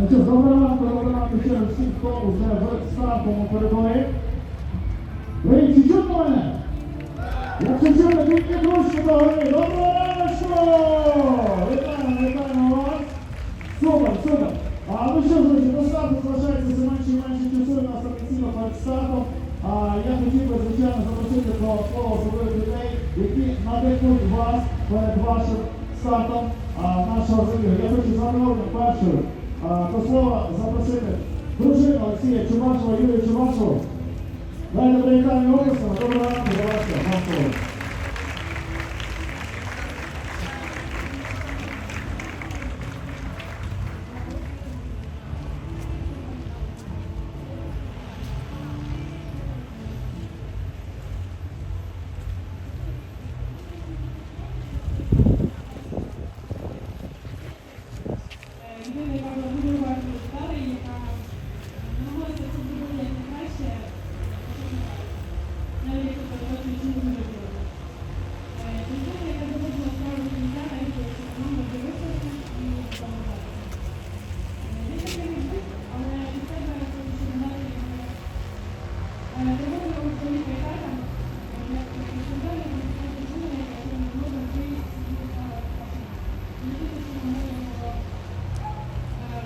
Ну що, доброго ранку, доброго ще раз хто вже в стартовому перебуває. Ви чутно мене? Якщо чутно, тільки трошки догори. Доброго ранку! Вітаємо, вітаємо вас! Супер, супер! А ну що друзі, до старту залишається все менше і менше часу у нас офіційно перед стартом. А я хотів би, звичайно, запросити до слова особливих людей, які надихнуть вас перед вашим стартом нашого забігу. Я хочу за мною першою до слова запросити дружину Олексія Чубашова, Юрія Чубашову. Дайте привітання обласному. Доброго ранку, будь ласка, вам слово. людина, яка була дуже уважна до деталей, яка намагалася це зробити як найкраще, навіть якщо це просто нічого не робила. Е, Людина, яка доводила справу до кінця, навіть коли це команда вже виставлена і допомагала. Він таки не був, але від себе хочу ще додати йому е, доводила у своїх кайтах, як відповідальна за людина, яка не змогла вийти з її стала Мені дуже допомагала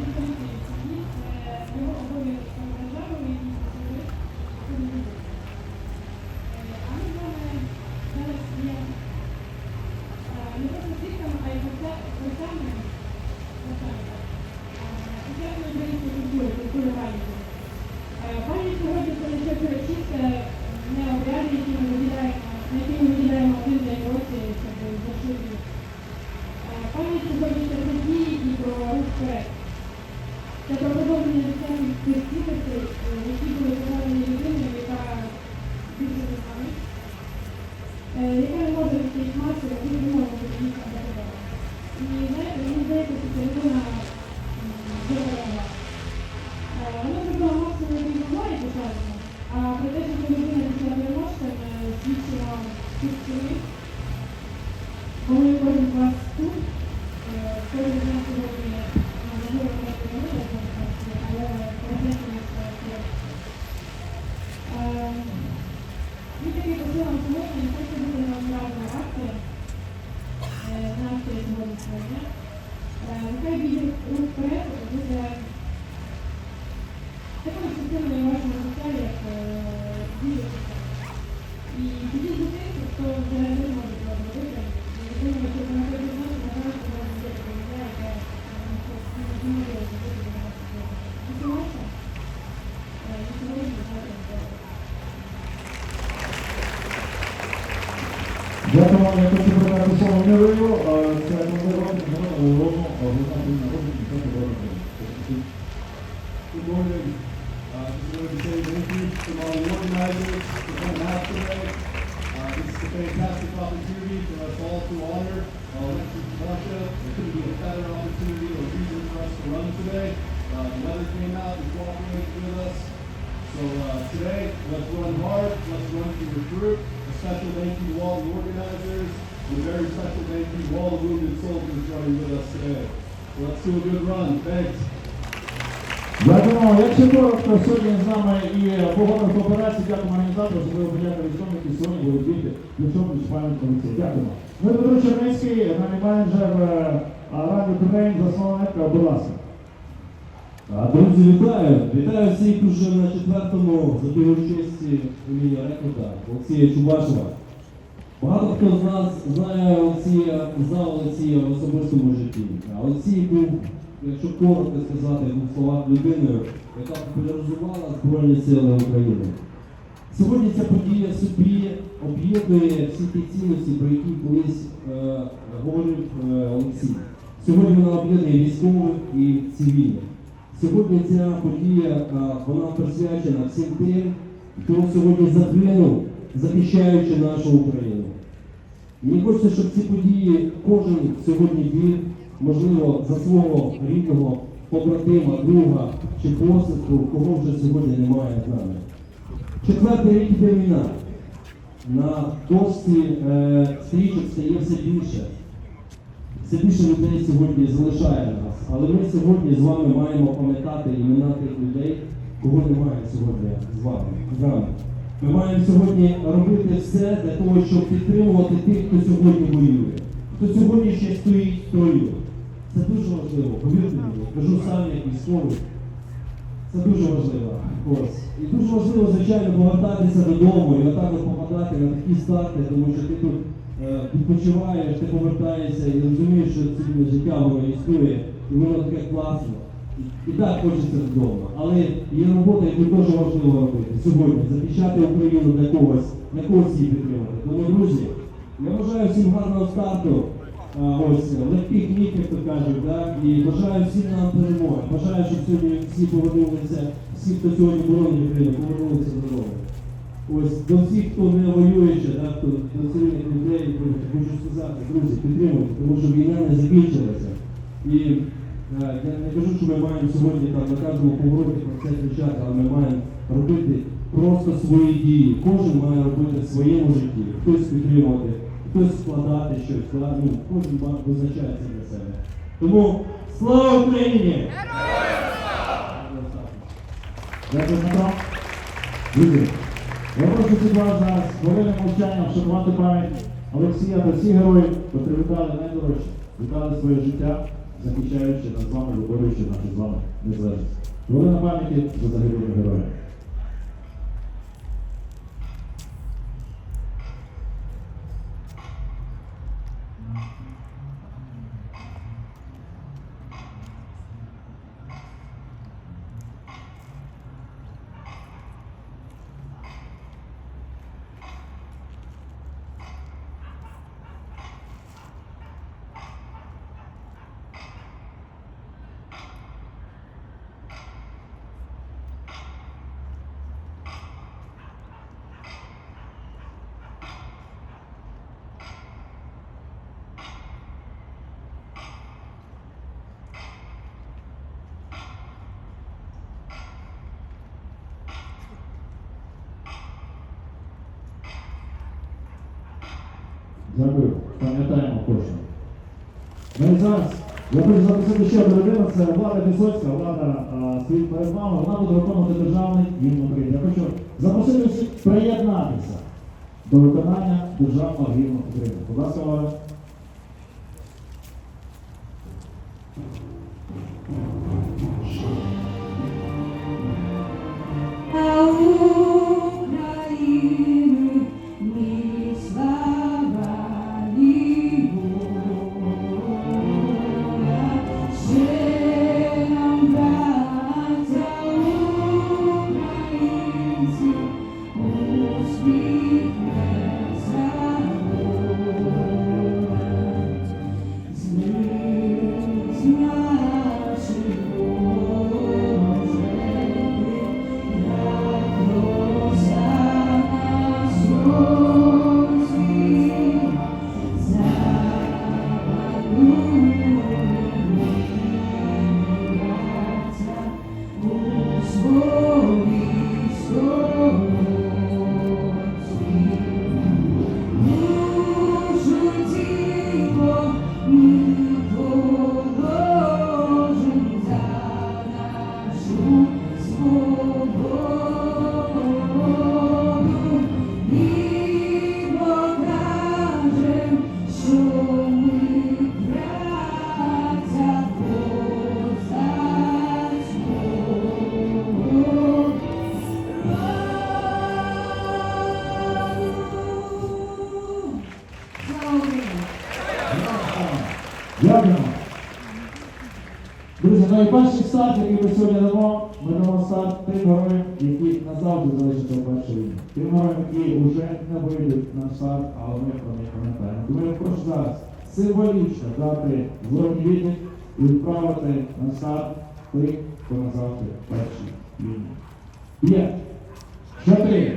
він поліції в сім'ї, це його обов'язок перед державою і служить цим людям. А ми з вами зараз є е, не просто свідками, а й гостями сучасної української культури, культури пам'яті. Е, Пам'ять сьогодні це лише перечистка не обряди, які ми виділяємо, на які ми виділяємо один день в році, щоб зашити. Пам'ять сьогодні це про дії і про рух вперед. Це про продовження тих цінностей, е, які були покладені людиною, яка більше не е, може бути інформацією, яку не може бути дійсно для І мені здається, людина досягнення, а про те, що людина після всіх чоловік, коли кожен з вас тут, е, кожен з нас сьогодні можливо не говорить, але процесі нас є. Він такий просив нам сьогодні, не хоче бути неодноразова акція, е, на акції сьогодні сьогодні. Нехай відео рух вперед буде такою частиною вашого життя, як відео. І тоді за тих, хто вже не може цього зробити, я думаю, що на той знати, напевно, що може бути таке життя, яке не може зробити для нас сьогодні. Тільки наше, і сьогодні бажати добре. Дякую вам, я хочу передати слово thank you all the wounded soldiers running with us today. Let's do a good run. Thanks. Дякуємо. Якщо коротко, сьогодні з нами і погодних операцій, дякуємо організаторам, особливо подяка військовим, які сьогодні будуть якщо ми чіпаємо поліції. Дякуємо. Ми Петро Черницький, генеральний менеджер е, Радіо Україн, засновник, будь ласка. Друзі, вітаю! Вітаю всіх уже на четвертому забігу честі імені рекрута Олексія Чубашева. Багато хто з нас знає Олексія, знав Олексія в особистому житті. А Олексій був, якщо коротко сказати, в словах людиною, яка популяризувала Збройні Сили України. Сьогодні ця подія собі об'єднує всі ті цінності, про які колись е, говорив е, Олексій. Сьогодні вона об'єднує військових і цивільних. Сьогодні ця подія е, вона присвячена всім тим, хто сьогодні загинув, захищаючи нашу Україну. Мені хочеться, щоб ці події кожен сьогодні біг, можливо, за свого рідного побратима, друга чи посестру, кого вже сьогодні немає з нами. Четвертий рік іде війна. На дошці е, стрічок стає все більше. все більше людей сьогодні залишає нас. Але ми сьогодні з вами маємо пам'ятати імена тих людей, кого немає сьогодні з вами. з нами. Ми маємо сьогодні робити все для того, щоб підтримувати тих, хто сьогодні воює, хто сьогодні ще стоїть в строю. Це дуже важливо, повірте мені, кажу сам як військовий. Це дуже важливо. Ось. І дуже важливо, звичайно, повертатися додому і отак от попадати на такі старти, тому що ти тут е, відпочиваєш, ти повертаєшся і розумієш, що цивільне життя воно існує, і воно таке класне. І, так хочеться додому. Але є робота, яку дуже важливо робити сьогодні, захищати Україну для когось, для когось її підтримати. Тому, друзі, я бажаю всім гарного старту. Ось легких ніг, як то кажуть, так? і бажаю всім нам перемоги. Бажаю, щоб сьогодні всі повернулися, всі, хто сьогодні боронить Україну, повернулися додому. Ось до всіх, хто не воює ще, так, хто до цивільних людей, хочу сказати, друзі, підтримуйте, тому що війна не закінчилася. І я не кажу, що ми маємо сьогодні там на кожному повороті про це кричати, але ми маємо робити просто свої дії. Кожен має робити в своєму житті, хтось підтримувати, хтось складати щось, так, ну, кожен має визначається для себе. Тому слава Україні! Дякую, Дмитро. Друзі, я прошу всіх вас зараз хвилиною мовчання вшанувати пам'ять Олексія та всіх героїв, котрі віддали найдорожче, віддали своє життя, захищаючи нас з вами, виборюючи нашу з вами незалежність. Хвилина пам'яті за загиблими героями. Дякую. Пам'ятаємо кожного. Ну і зараз я хочу запросити ще одну людину, це Влада Вісоцька, Влада стоїть перед вами, вона буде виконувати державний гімн України. Я хочу запросити приєднатися до виконання державного гімну України. Будь ласка. Дякуємо. Друзі, найперший старт, який ми сьогодні дамо, ми дамо старт тим героям, які назавжди залишаться в першій лінії. Тим героям, які вже не вийдуть на старт, але ми про них пам'ятаємо. Тому я прошу зараз символічно дати зворотній відповідь і відправити на старт тих, хто назавжди в першій лінії. П'ять, чотири,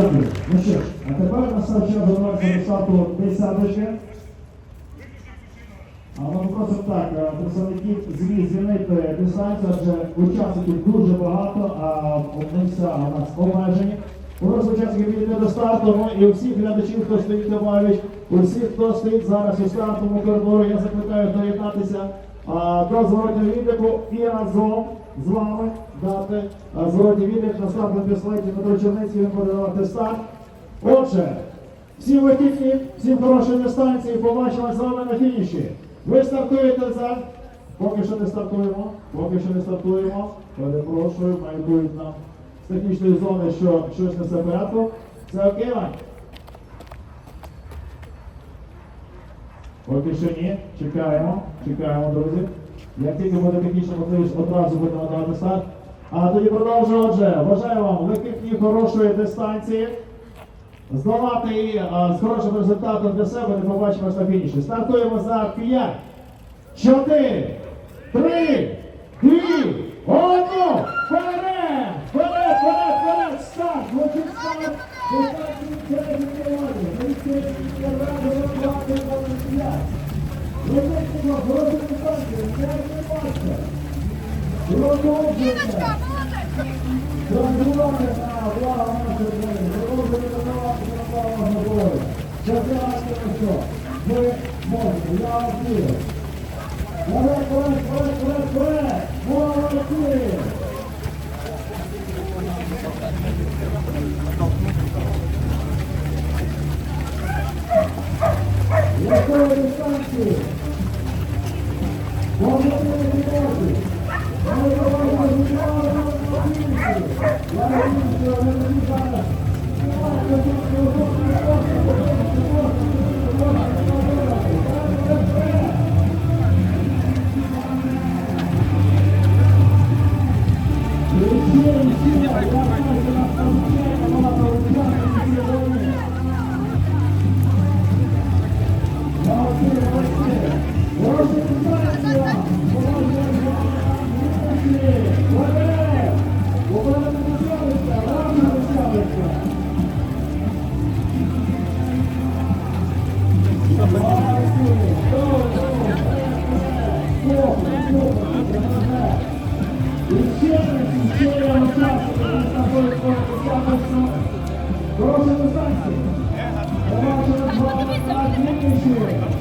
Дякую. Ну що ж, а тепер настав час готуватися до старту десяточки. А ми попросимо так, е, представників ЗМІ звільнити дистанцію, адже учасників дуже багато, а вся у нас обмежені. Просто учасників йде до старту, ну і всіх глядачів, хто стоїть обмежують, усіх, хто стоїть зараз у стартовому коридорі, я закликаю доєднатися до зворотнього відліку і разом з вами дати а, зворотній відлік на стартовому пістолеті Дмитро Черниці, він буде давати старт. Отже, всім вихідні, всім хорошої дистанції, побачимось з вами на фініші. Ви стартуєте за. Поки що не стартуємо, поки що не стартуємо. Перепрошую, мають нам з технічної зони, що щось не все порядку. Це окей, Вань? Поки що ні. Чекаємо, чекаємо, друзі. Як тільки буде технічна можливість, одразу будемо давати старт. А тоді продовжуємо. Отже, бажаю вам вихідні хорошої дистанції. Здолати її а, з хорошим результатом для себе, не побачимось на фініші. Стартуємо за 5, 4, 3, 2, 1. Вперед! Вперед, вперед, вперед! Старт! Звучить старт! Дистанції вперед відкривання. Дистанції Ви можете, я вам вірю. Давай, вперед, вперед, вперед, вперед! Молодці! Якої молодці! Ми проводимо зібрали на фініші. Я надіюсь, що ви тоді зараз.